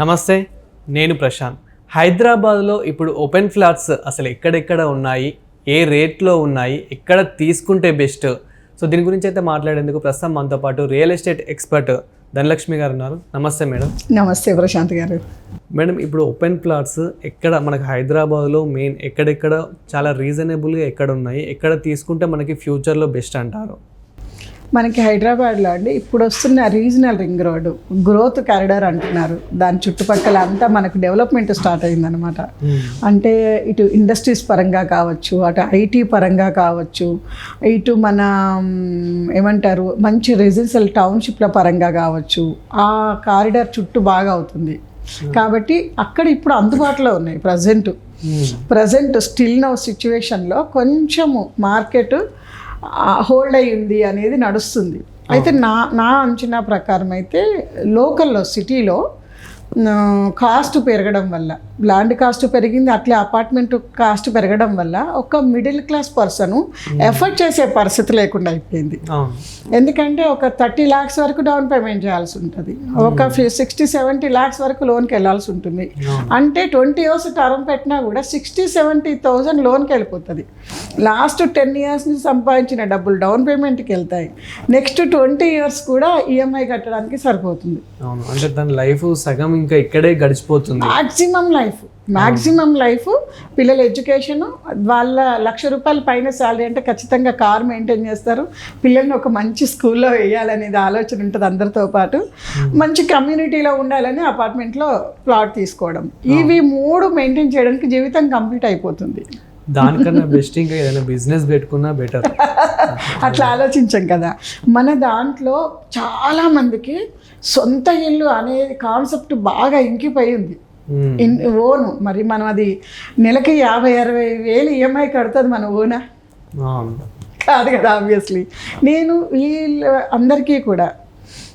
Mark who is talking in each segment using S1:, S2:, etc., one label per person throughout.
S1: నమస్తే నేను ప్రశాంత్. హైదరాబాద్లో ఇప్పుడు ఓపెన్ ఫ్లాట్స్ అసలు ఎక్కడెక్కడ ఉన్నాయి ఏ రేట్లో ఉన్నాయి ఎక్కడ తీసుకుంటే బెస్ట్? సో దీని గురించి అయితే మాట్లాడేందుకు ప్రస్తుతం మనతో పాటు రియల్ ఎస్టేట్ ఎక్స్పర్ట్ ధనలక్ష్మి గారు ఉన్నారు. నమస్తే మేడం.
S2: నమస్తే ప్రశాంత్ గారు.
S1: మేడం ఇప్పుడు ఓపెన్ ప్లాట్స్ ఎక్కడ మనకి హైదరాబాద్లో మెయిన్ ఎక్కడెక్కడ చాలా రీజనబుల్గా ఎక్కడ ఉన్నాయి ఎక్కడ తీసుకుంటే మనకి ఫ్యూచర్లో బెస్ట్ అంటారు?
S2: మనకి హైదరాబాద్లో అండి ఇప్పుడు వస్తున్న regional ring road growth corridor అంటున్నారు. దాని చుట్టుపక్కల అంతా మనకు డెవలప్మెంట్ స్టార్ట్ అయిందనమాట అంటే ఇటు ఇండస్ట్రీస్ పరంగా కావచ్చు అటు ఐటీ పరంగా కావచ్చు ఇటు మన ఏమంటారు మంచి రెసిడెన్షియల్ టౌన్షిప్ల పరంగా కావచ్చు ఆ కారిడార్ చుట్టూ బాగా అవుతుంది. కాబట్టి అక్కడ ఇప్పుడు అందుబాటులో ఉన్నాయి ప్రజెంట్. ప్రజెంట్ స్టిల్ నౌ సిచ్యువేషన్లో కొంచెము మార్కెట్ హోల్డ్ అయి ఉంది అనేది నడుస్తుంది. అయితే నా నా అంచనా ప్రకారం అయితే లోకల్లో సిటీలో కాస్ట్ పెరగడం వల్ల ల్యాండ్ కాస్ట్ పెరిగింది అట్లే అపార్ట్మెంట్ కాస్ట్ పెరగడం వల్ల ఒక మిడిల్ క్లాస్ పర్సన్ ఎఫర్ట్ చేసే పరిస్థితి లేకుండా అయిపోయింది. ఎందుకంటే ఒక థర్టీ ల్యాక్స్ వరకు డౌన్ పేమెంట్ చేయాల్సి ఉంటుంది. ఒక సిక్స్టీ సెవెంటీ ల్యాక్స్ వరకు లోన్కి వెళ్ళాల్సి ఉంటుంది. అంటే ట్వంటీ ఇయర్స్ టర్మ్ పెట్టినా కూడా సిక్స్టీ సెవెంటీ థౌజండ్ లోన్కి వెళ్ళిపోతుంది. లాస్ట్ టెన్ ఇయర్స్ నుంచి సంపాదించిన డబ్బులు డౌన్ పేమెంట్కి వెళ్తాయి. నెక్స్ట్ ట్వంటీ ఇయర్స్ కూడా ఈఎంఐ కట్టడానికి సరిపోతుంది.
S1: అవును. అంటే దాని లైఫ్ సగం ఇంకా ఇక్కడే గడిచిపోతుంది.
S2: మాక్సిమం లైఫ్ మాక్సిమం లైఫ్ పిల్లల ఎడ్యుకేషన్ వాళ్ళ లక్ష రూపాయల పైన శాలరీ అంటే ఖచ్చితంగా కార్ మెయింటైన్ చేస్తారు. పిల్లల్ని ఒక మంచి స్కూల్లో వేయాలనేది ఆలోచన ఉంటుంది అందరితో పాటు. మంచి కమ్యూనిటీలో ఉండాలని అపార్ట్మెంట్లో ప్లాట్ తీసుకోవడం. ఇవి మూడు మెయింటైన్ చేయడానికి జీవితం కంప్లీట్ అయిపోతుంది.
S1: దానికన్నా బెస్ట్ ఇంకా ఏదైనా బిజినెస్ పెట్టుకున్నా బెటర్
S2: అట్లా ఆలోచించాం కదా. మన దాంట్లో చాలా మందికి సొంత ఇల్లు అనేది కాన్సెప్ట్ బాగా ఇంకిపోయి ఉంది ఇన్ ఓను మరి మనం అది నెలకి యాభై అరవై వేలు ఈఎంఐ కడుతుంది మన ఓనా కాదు కదా ఆబ్వియస్లీ నేను వీళ్ళ అందరికీ కూడా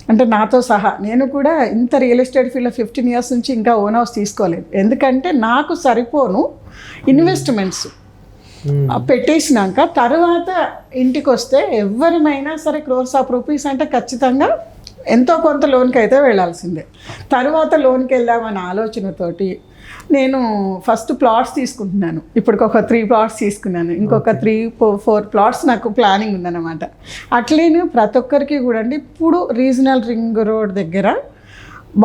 S2: అంటే నాతో సహా నేను కూడా ఇంత రియల్ ఎస్టేట్ ఫీల్డ్లో ఫిఫ్టీన్ ఇయర్స్ నుంచి ఇంకా ఓన్ హౌస్ తీసుకోలేదు. ఎందుకంటే నాకు సరిపోను ఇన్వెస్ట్మెంట్స్
S1: Hmm.
S2: పెట్టేసినాక తర్వాత ఇంటికి వస్తే ఎవరిమైనా సరే క్రోర్స్ ఆఫ్ రూపీస్ అంటే ఖచ్చితంగా ఎంతో కొంత లోన్కి అయితే వెళ్ళాల్సిందే. తర్వాత లోన్కి వెళ్దామనే ఆలోచనతోటి నేను ఫస్ట్ ప్లాట్స్ తీసుకుంటున్నాను. ఇప్పుడు ఒక త్రీ ప్లాట్స్ తీసుకున్నాను. ఇంకొక త్రీ ఫోర్ ప్లాట్స్ నాకు ప్లానింగ్ ఉందన్నమాట. అట్లేను ప్రతి ఒక్కరికి కూడా అండి ఇప్పుడు రీజనల్ రింగ్ రోడ్ దగ్గర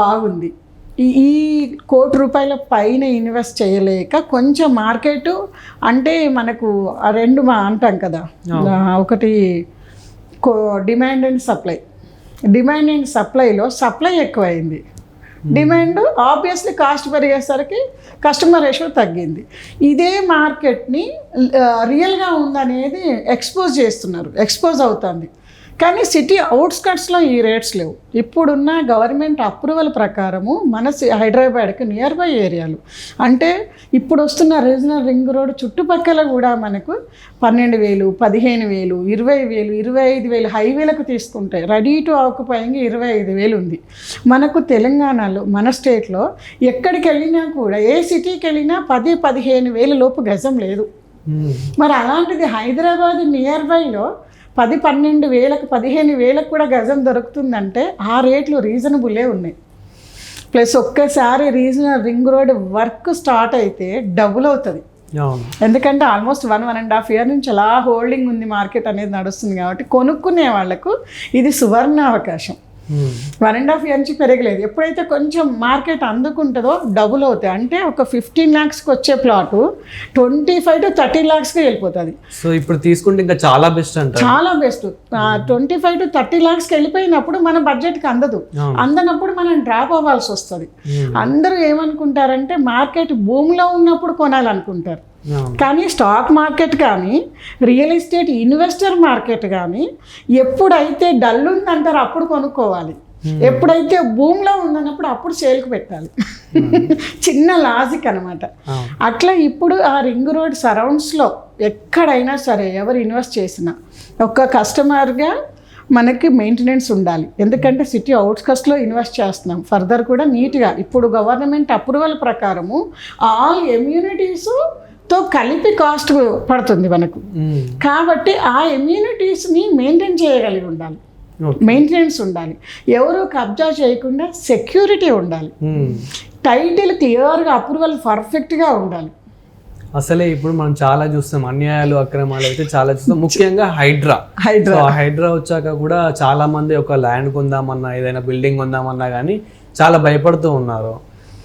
S2: బాగుంది. ఈ ఈ కోటి రూపాయల పైన ఇన్వెస్ట్ చేయలేక కొంచెం మార్కెట్ అంటే మనకు ఆ రెండు మా అంటాం కదా. ఒకటి demand and supply. Demand and సప్లైలో supply ఎక్కువైంది. డిమాండ్ ఆబ్వియస్లీ కాస్ట్ పెరిగేసరికి కస్టమర్ రేషియో తగ్గింది. ఇదే మార్కెట్ని రియల్గా ఉందనేది ఎక్స్పోజ్ చేస్తున్నారు ఎక్స్పోజ్ అవుతుంది. కానీ సిటీ అవుట్స్కట్స్లో ఈ రేట్స్ లేవు. ఇప్పుడున్న గవర్నమెంట్ అప్రూవల్ ప్రకారము మన సి- హైదరాబాద్కి నియర్ బై ఏరియాలు. అంటే ఇప్పుడు వస్తున్న రీజనల్ రింగ్ రోడ్ చుట్టుపక్కల కూడా మనకు పన్నెండు వేలు పదిహేను వేలు ఇరవై వేలు ఇరవై ఐదు వేలు హైవేలకు తీసుకుంటే రెడీ టు ఆక్యుపైయింగ్ ఇరవై ఐదు వేలు ఉంది. మనకు తెలంగాణలో మన స్టేట్లో ఎక్కడికి వెళ్ళినా కూడా ఏ సిటీకి వెళ్ళినా పది పదిహేను వేల లోపు గజం లేదు. మరి అలాంటిది హైదరాబాద్ నియర్ బైలో పది పన్నెండు వేలకు పదిహేను వేలకు కూడా గజం దొరుకుతుందంటే ఆ రేట్లు రీజనబులే ఉన్నాయి. ప్లస్ ఒక్కసారి regional ring road work start అయితే డబుల్ అవుతుంది. ఎందుకంటే almost one one and half year నుంచి అలా హోల్డింగ్ ఉంది మార్కెట్ అనేది నడుస్తుంది కాబట్టి కొనుక్కునే వాళ్ళకు ఇది సువర్ణ అవకాశం. వన్ అండ్ హాఫ్ ఇయర్ నుంచి పెరగలేదు. ఎప్పుడైతే కొంచెం మార్కెట్ అందుకుంటుందో డబుల్ అవుతాయి. అంటే ఒక ఫిఫ్టీన్ ల్యాక్స్కి వచ్చే plot twenty five to thirty ల్యాక్స్కి వెళ్ళిపోతుంది.
S1: సో ఇప్పుడు తీసుకుంటే ఇంకా చాలా బెస్ట్ అంటారు.
S2: చాలా best twenty five to thirty ల్యాక్స్కి వెళ్ళిపోయినప్పుడు మన బడ్జెట్కి అందదు. అందనప్పుడు మనం డ్రాప్ అవ్వాల్సి వస్తుంది.
S1: Hmm.
S2: అందరూ ఏమనుకుంటారంటే మార్కెట్ భూమిలో ఉన్నప్పుడు కొనాలనుకుంటారు. కానీ స్టాక్ మార్కెట్ కానీ రియల్ ఎస్టేట్ ఇన్వెస్టర్ మార్కెట్ కానీ ఎప్పుడైతే డల్ ఉందంటారో అప్పుడు కొనుక్కోవాలి. ఎప్పుడైతే భూమిలో ఉందన్నప్పుడు అప్పుడు సేల్కి పెట్టాలి. చిన్న లాజిక్ అనమాట
S1: అవును
S2: అట్లా ఇప్పుడు ఆ రింగ్ రోడ్ సరౌండ్స్లో ఎక్కడైనా సరే ఎవరు ఇన్వెస్ట్ చేసినా ఒక కస్టమర్గా మనకి మెయింటెనెన్స్ ఉండాలి. ఎందుకంటే సిటీ అవుట్స్కట్స్లో ఇన్వెస్ట్ చేస్తున్నాం. ఫర్దర్ కూడా నీట్గా ఇప్పుడు గవర్నమెంట్ అప్రూవల్ ప్రకారము ఆల్ ఎమ్యూనిటీస్ తో కలిపి కాస్ట్ పడుతుంది మనకు. కాబట్టి ఆ ఇమ్యూనిటీస్ని మెయింటైన్ చేయగలిగి ఉండాలి. మెయింటెనెన్స్ ఉండాలి. ఎవరు కబ్జా చేయకుండా సెక్యూరిటీ ఉండాలి. టైటిల్ క్లియర్గా అప్రూవల్ పర్ఫెక్ట్గా ఉండాలి.
S1: అసలే ఇప్పుడు మనం చాలా చూస్తాం అన్యాయాలు అక్రమాలు అయితే చాలా చూస్తాం. ముఖ్యంగా హైడ్రా.
S2: హైడ్రా.
S1: హైడ్రా వచ్చాక కూడా చాలా మంది ఒక ల్యాండ్ కొందామన్నా ఏదైనా బిల్డింగ్ కొందామన్నా కానీ చాలా భయపడుతూ ఉన్నారు.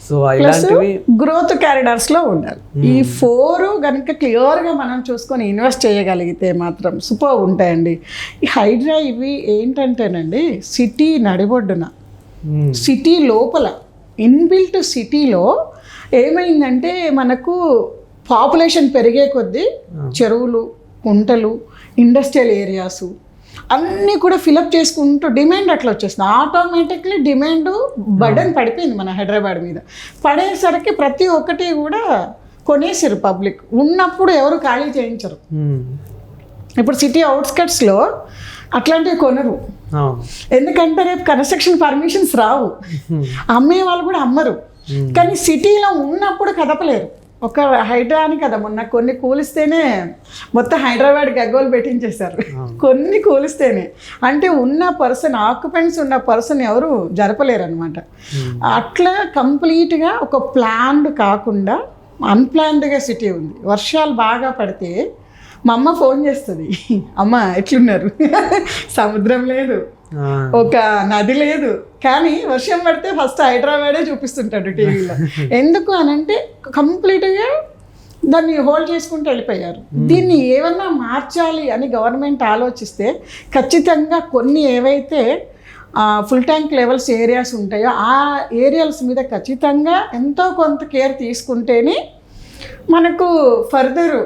S1: సో ఇలాంటివి
S2: గ్రోత్ క్యారిడార్స్లో ఉండాలి. ఈ ఫోర్ కనుక క్లియర్గా మనం చూసుకొని ఇన్వెస్ట్ చేయగలిగితే మాత్రం సూపర్ ఉంటాయండి. ఈ హైడ్రా ఇవి ఏంటంటేనండి సిటీ నడిబొడ్డున. సిటీ లోపల ఇన్బిల్ట్ సిటీలో ఏమైందంటే మనకు పాపులేషన్ పెరిగే కొద్దీ చెరువులు కుంటలు ఇండస్ట్రియల్ ఏరియాసు అన్నీ కూడా ఫిలప్ చేసుకుంటూ డిమాండ్ అట్లా వచ్చేస్తుంది. ఆటోమేటిక్లీ డిమాండ్ బర్డన్ పడిపోయింది మన హైదరాబాద్ మీద. పడేసరికి ప్రతి ఒక్కటి కూడా కొనేసారు పబ్లిక్. ఉన్నప్పుడు ఎవరు ఖాళీ చేయించరు. ఇప్పుడు సిటీ అవుట్స్కట్స్లో అట్లాంటివి కొనరు. ఎందుకంటే రేపు కన్స్ట్రక్షన్ పర్మిషన్స్ రావు.
S1: మ్మ్.
S2: అమ్మే వాళ్ళు కూడా అమ్మరు. కానీ సిటీలో ఉన్నప్పుడు కదపలేరు. ఒక హైడ్రా అని కదా మొన్న కొన్ని కూలిస్తేనే మొత్తం హైదరాబాద్ గగ్గోలు పెట్టించేశారు. కొన్ని కూలిస్తేనే. అంటే ఉన్న పర్సన్ ఆక్యుపెంట్స్ ఉన్న పర్సన్ ఎవరు జరపలేరు అనమాట అట్లా కంప్లీట్గా ఒక ప్లాన్డ్ కాకుండా అన్ప్లాన్డ్గా సిటీ ఉంది. వర్షాలు బాగా పడితే మా అమ్మ ఫోన్ చేస్తుంది. అమ్మ ఎట్లున్నారు? సముద్రం లేదు. ఒక నది లేదు. కానీ వర్షం పడితే ఫస్ట్ హైదరాబాదే చూపిస్తుంటాడు టీవీలో. ఎందుకు అని అంటే కంప్లీట్గా దాన్ని హోల్డ్ చేసుకుంటూ వెళ్ళిపోయారు. దీన్ని ఏమన్నా మార్చాలి అని గవర్నమెంట్ ఆలోచిస్తే ఖచ్చితంగా కొన్ని ఏవైతే ఫుల్ ట్యాంక్ లెవెల్స్ ఏరియాస్ ఉంటాయో ఆ ఏరియాస్ మీద ఖచ్చితంగా ఎంతో కొంత కేర్ తీసుకుంటేనే మనకు ఫర్దర్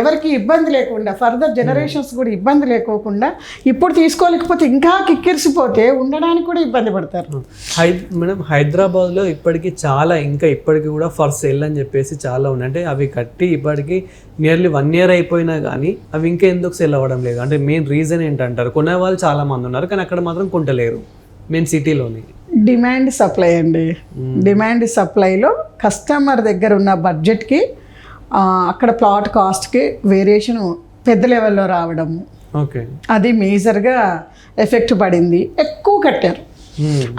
S2: ఎవరికి ఇబ్బంది లేకుండా ఫర్దర్ జనరేషన్స్ కూడా ఇబ్బంది లేకోకుండా ఇప్పుడు తీసుకోలేకపోతే ఇంకా కిక్కిరిసిపోతే ఉండడానికి కూడా ఇబ్బంది పడతారు.
S1: హై మేడం హైదరాబాద్లో ఇప్పటికీ చాలా ఇంకా ఇప్పటికీ కూడా ఫర్ సేల్ అని చెప్పేసి చాలా ఉన్నాయి. అంటే అవి కట్టి ఇప్పటికీ నియర్లీ వన్ ఇయర్ అయిపోయినా కానీ అవి ఇంకా ఎందుకు సెల్ అవ్వడం లేదు? అంటే మెయిన్ రీజన్ ఏంటంటారు? కొనే వాళ్ళు చాలా మంది ఉన్నారు కానీ అక్కడ మాత్రం కొంటలేరు మెయిన్ సిటీలోని
S2: డిమాండ్ సప్లై అండి. డిమాండ్ సప్లైలో కస్టమర్ దగ్గర ఉన్న బడ్జెట్కి అక్కడ ప్లాట్ కాస్ట్కి వేరియేషన్ పెద్ద లెవెల్లో రావడము.
S1: ఓకే.
S2: అది మేజర్గా ఎఫెక్ట్ పడింది. ఎక్కువ కట్టారు.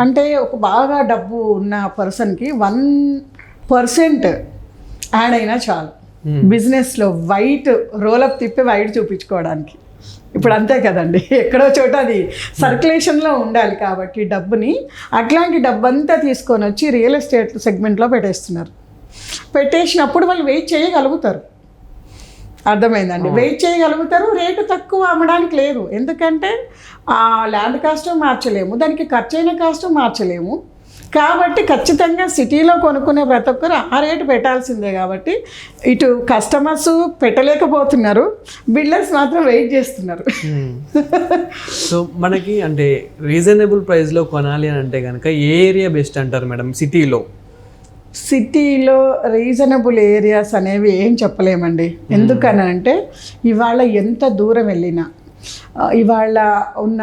S2: అంటే ఒక బాగా డబ్బు ఉన్న పర్సన్కి వన్ పర్సెంట్ యాడ్ అయినా చాలు. బిజినెస్లో వైట్ రోలప్ తిప్పి వైట్ చూపించుకోవడానికి. ఇప్పుడు అంతే కదండి. ఎక్కడో చోట అది సర్క్యులేషన్లో ఉండాలి కాబట్టి డబ్బుని. అట్లాంటి డబ్బు అంతా తీసుకొని వచ్చి రియల్ ఎస్టేట్ సెగ్మెంట్లో పెట్టేస్తున్నారు. పెట్టేసినప్పుడు వాళ్ళు వెయిట్ చేయగలుగుతారు. అర్థమైందండి? వెయిట్ చేయగలుగుతారు రేటు తక్కువ అమ్మడానికి లేదు. ఎందుకంటే ఆ ల్యాండ్ కాస్ట్ మార్చలేము దానికి ఖర్చు అయిన కాస్ట్ మార్చలేము. కాబట్టి ఖచ్చితంగా సిటీలో కొనుక్కునే ప్రతి ఒక్కరు ఆ రేటు పెట్టాల్సిందే కాబట్టి ఇటు కస్టమర్స్ పెట్టలేకపోతున్నారు బిల్డర్స్ మాత్రం వెయిట్ చేస్తున్నారు.
S1: సో మనకి అంటే రీజనబుల్ ప్రైస్లో కొనాలి అని అంటే కనుక ఏ ఏరియా బెస్ట్ అంటారు మేడం? సిటీలో.
S2: సిటీలో రీజనబుల్ ఏరియాస్ అనేవి ఏం చెప్పలేమండి. ఎందుకనంటే ఇవాళ ఎంత దూరం వెళ్ళినా ఇవాళ ఉన్న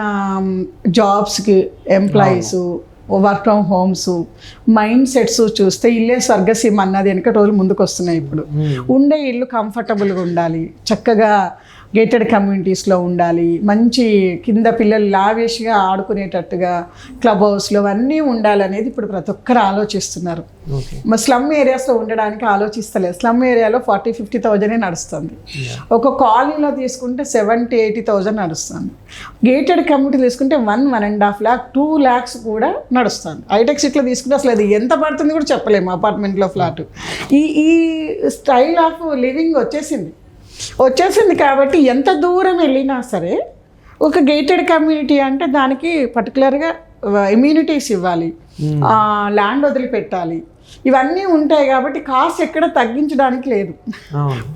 S2: జాబ్స్కి employees work from homes mind sets చూస్తే ఇల్లే స్వర్గసీమ అన్నది వెనక రోజులు ముందుకు వస్తున్నాయి ఇప్పుడు ఉండే ఇల్లు కంఫర్టబుల్గా ఉండాలి. చక్కగా గేటెడ్ కమ్యూనిటీస్లో ఉండాలి మంచి కింద పిల్లలు లావేష్గా ఆడుకునేటట్టుగా క్లబ్ హౌస్లో అన్నీ ఉండాలనేది ఇప్పుడు ప్రతి ఒక్కరు ఆలోచిస్తున్నారు. స్లమ్ ఏరియాస్లో ఉండడానికి ఆలోచిస్తలేదు. స్లమ్ ఏరియాలో ఫార్టీ ఫిఫ్టీ థౌజండే నడుస్తుంది. ఒక కాలనీలో తీసుకుంటే సెవెంటీ ఎయిటీ థౌజండ్ నడుస్తుంది. గేటెడ్ కమ్యూనిటీ తీసుకుంటే one one and half lakh two lakhs కూడా నడుస్తుంది. హైటెక్ సిటీలో తీసుకుంటే అసలు అది ఎంత పడుతుంది కూడా చెప్పలేము అపార్ట్మెంట్లో ఫ్లాట్. ఈ ఈ స్టైల్ ఆఫ్ లివింగ్ వచ్చేసింది. వచ్చేసింది కాబట్టి ఎంత దూరం వెళ్ళినా సరే ఒక గేటెడ్ కమ్యూనిటీ అంటే దానికి పర్టికులర్గా ఇమ్యూనిటీస్ ఇవ్వాలి. ల్యాండ్ వదిలిపెట్టాలి. ఇవన్నీ ఉంటాయి కాబట్టి కాస్ట్ ఎక్కడ తగ్గించడానికి లేదు.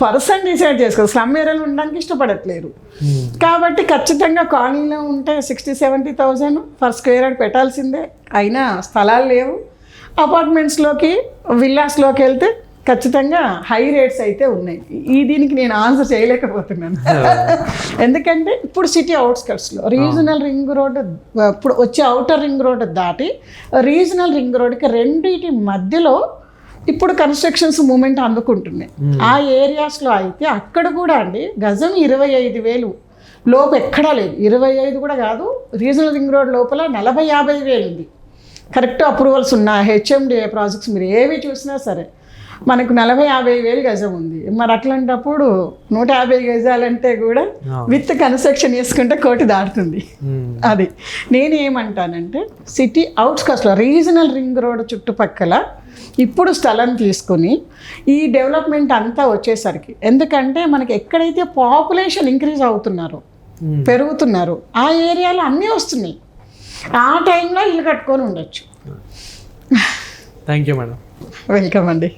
S2: పర్సన్ డిసైడ్ చేసుకోవాలి. స్లమ్ ఏరియాలో ఉండడానికి ఇష్టపడట్లేరు కాబట్టి ఖచ్చితంగా కాలనీలో ఉంటే sixty seventy thousand per square yard పెట్టాల్సిందే. అయినా స్థలాలు లేవు. అపార్ట్మెంట్స్లోకి విల్లాస్లోకి వెళ్తే ఖచ్చితంగా హై రేట్స్ అయితే ఉన్నాయి. ఈ దీనికి నేను ఆన్సర్ చేయలేకపోతున్నాను. ఎందుకంటే ఇప్పుడు సిటీ అవుట్స్కట్స్లో రీజనల్ రింగ్ రోడ్ ఇప్పుడు వచ్చే అవుటర్ రింగ్ రోడ్ దాటి రీజనల్ రింగ్ రోడ్కి రెండింటి మధ్యలో ఇప్పుడు కన్స్ట్రక్షన్స్ మూమెంట్ అందుకుంటున్నాయి. ఆ ఏరియాస్లో అయితే అక్కడ కూడా అండి గజం ఇరవై ఐదు వేలు లోపు ఎక్కడా లేదు. ఇరవై ఐదు కూడా కాదు రీజనల్ రింగ్ రోడ్ లోపల నలభై యాభై వేలు ఉంది కరెక్ట్ అప్రూవల్స్ ఉన్న H M D A projects మీరు ఏవి చూసినా సరే. మనకు నలభై యాభై వేలు గజం ఉంది. మరి అట్లాంటప్పుడు నూట యాభై గజాలంటే కూడా విత్ కన్స్ట్రక్షన్ చేసుకుంటే కోటి దాటుతుంది. అది. నేను ఏమంటానంటే సిటీ అవుట్స్కట్స్లో రీజనల్ రింగ్ రోడ్ చుట్టుపక్కల ఇప్పుడు స్థలం తీసుకొని ఈ డెవలప్మెంట్ అంతా వచ్చేసరికి ఎందుకంటే మనకి ఎక్కడైతే పాపులేషన్ ఇంక్రీజ్ అవుతున్నారో. పెరుగుతున్నారు ఆ ఏరియాలో అన్నీ వస్తున్నాయి. ఆ టైంలో ఇల్లు కట్టుకొని ఉండొచ్చు.
S1: Thank you madam.
S2: వెల్కమ్ అండి.